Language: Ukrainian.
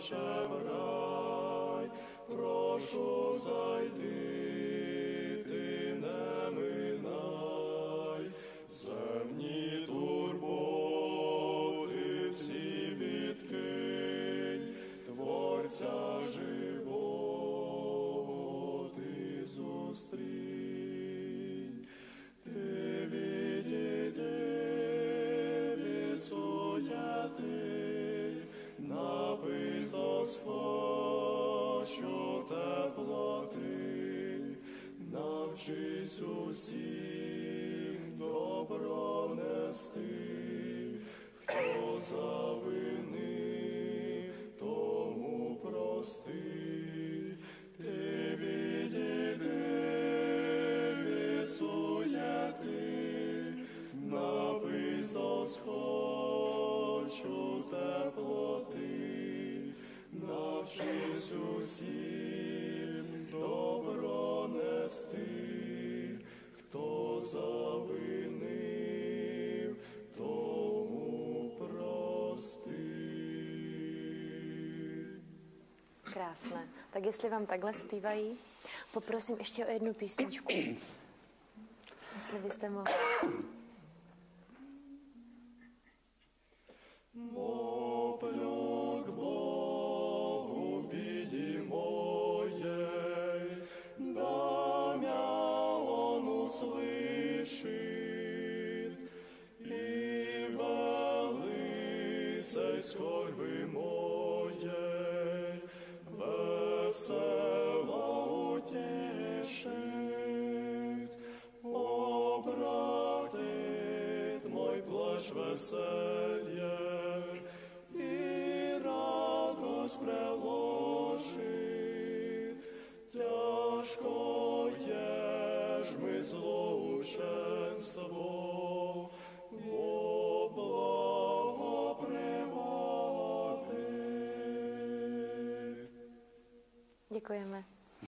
плаче в рай, прошу зайди, Господь теплоти, навчись усім добро нести, хто завинив, тому прости, ти відійди від навчись усім добро нести, хто завинив, тому прости. Krásné. Tak jestli vám takhle zpívají, poprosím ještě o jednu písničku. Jestli byste mohli. Велицей скорби моєй, весело утішить, обратит мой плач веселье, і радость приложит, тяжко є ж ми злоученство, Děkujeme.